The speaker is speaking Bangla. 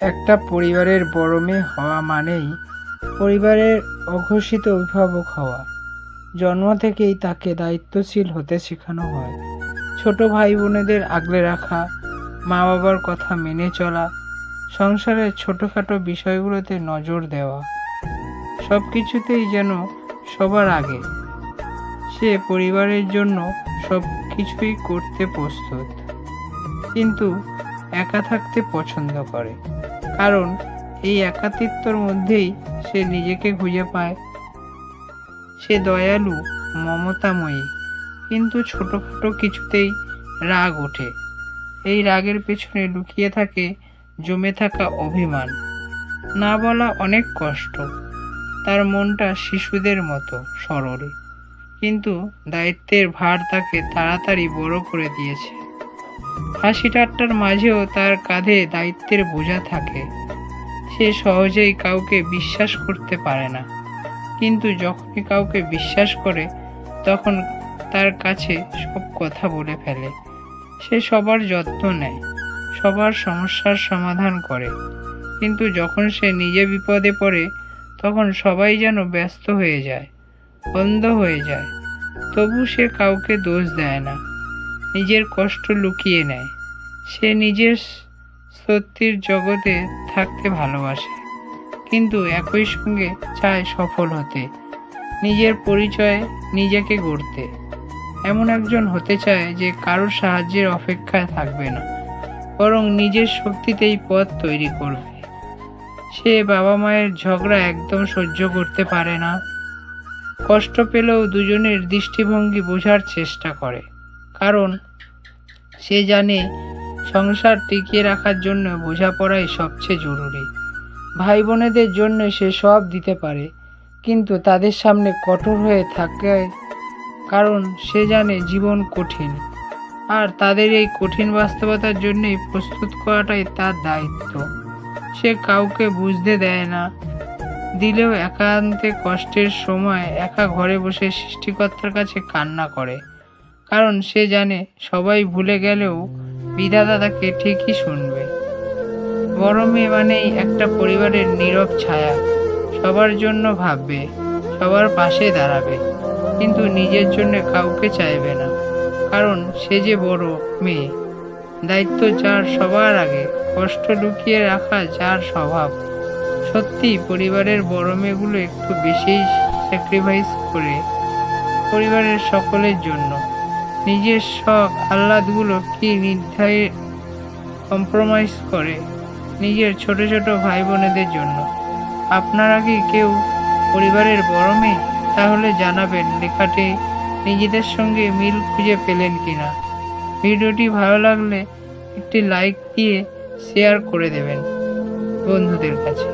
একটা পরিবারের বড় মেয়ে হওয়া মানেই পরিবারের অঘোষিত অভিভাবক হওয়া। জন্ম থেকেই তাকে দায়িত্বশীল হতে শেখানো হয়। ছোট ভাই বোনেদের আগলে রাখা মা বাবার কথা মেনে চলা, সংসারের ছোটোখাটো বিষয়গুলোতে নজর দেওয়া সব কিছুতেই যেন সবার আগে। সে পরিবারের জন্য সব কিছুই করতে প্রস্তুত, কিন্তু একা থাকতে পছন্দ করে। কারণ এই একাতিত্বর মধ্যেই সে নিজেকে খুঁজে পায়। সে দয়ালু, মমতাময়ী, কিন্তু ছোটোখাটো কিছুতেই রাগ ওঠে। এই রাগের পেছনে লুকিয়ে থাকে, জমে থাকা অভিমান। না বলা অনেক কষ্ট। তার মনটা শিশুদের মতো, সরল। কিন্তু দায়িত্বের ভার তাকে তাড়াতাড়ি বড় করে দিয়েছে। হাসি ঠাট্টার মাঝেও তার কাঁধে দায়িত্বের বোঝা থাকে। সে সহজেই কাউকে বিশ্বাস করতে পারে না। কিন্তু যখনই কাউকে বিশ্বাস করে, তখন তার কাছে সব কথা বলে ফেলে। সে সবার যত্ন নেয়, সবার সমস্যার সমাধান করে। কিন্তু যখন সে নিজে বিপদে পড়ে, তখন সবাই যেন ব্যস্ত হয়ে যায় বন্ধ হয়ে যায়। তবু সে কাউকে দোষ দেয় না। নিজের কষ্ট লুকিয়ে নেয়। সে নিজের সত্যির জগতে থাকতে ভালোবাসে, কিন্তু একই সঙ্গে চায় সফল হতে, নিজের পরিচয়ে নিজেকে গড়তে। এমন একজন হতে চায় যে কারোর সাহায্যের অপেক্ষায় থাকবে না, বরং নিজের শক্তিতেই পথ তৈরি করবে। সে বাবা মায়ের ঝগড়া একদম সহ্য করতে পারে না, কষ্ট পেলেও দুজনের দৃষ্টিভঙ্গি বোঝার চেষ্টা করে, কারণ সে জানে সংসার টিকিয়ে রাখার জন্য বোঝাপড়াই সবচেয়ে জরুরি। ভাই বোনেদের জন্য সে সব দিতে পারে, কিন্তু তাদের সামনে কঠোর হয়ে থাকে কারণ সে জানে জীবন কঠিন। আর তাদের এই কঠিন বাস্তবতার জন্যই প্রস্তুত করাটাই তার দায়িত্ব। সে কাউকে বুঝতে দেয় না, দিলেও একান্তে কষ্টের সময় একা ঘরে বসে সৃষ্টিকর্তার কাছে কান্না করে। কারণ সে জানে সবাই ভুলে গেলেও বিধাতা তাকে ঠিকই শুনবে। বড় মেয়ে মানেই একটা পরিবারের নীরব ছায়া। সবার জন্য ভাববে, সবার পাশে দাঁড়াবে, কিন্তু নিজের জন্য কাউকে চাইবে না, কারণ সে যে বড় মেয়ে। দায়িত্ব যার সবার আগে, কষ্ট লুকিয়ে রাখা যার স্বভাব। সত্যি পরিবারের বড় মেয়েগুলো একটু বেশিই স্যাক্রিফাইস করে পরিবারের সকলের জন্য। নিজের শখ আহ্লাদগুলো কি নির্ধারে কম্প্রোমাইজ করে নিজের ছোট ছোট ভাই বোনেদের জন্য? আপনারা কি কেউ পরিবারের বড় মেয়ে? তাহলে জানাবেন লেখাটি নিজেদের সঙ্গে মিল খুঁজে পেলেন কিনা। ভিডিওটি ভালো লাগলে একটি লাইক দিয়ে শেয়ার করে দেবেন বন্ধুদের কাছে।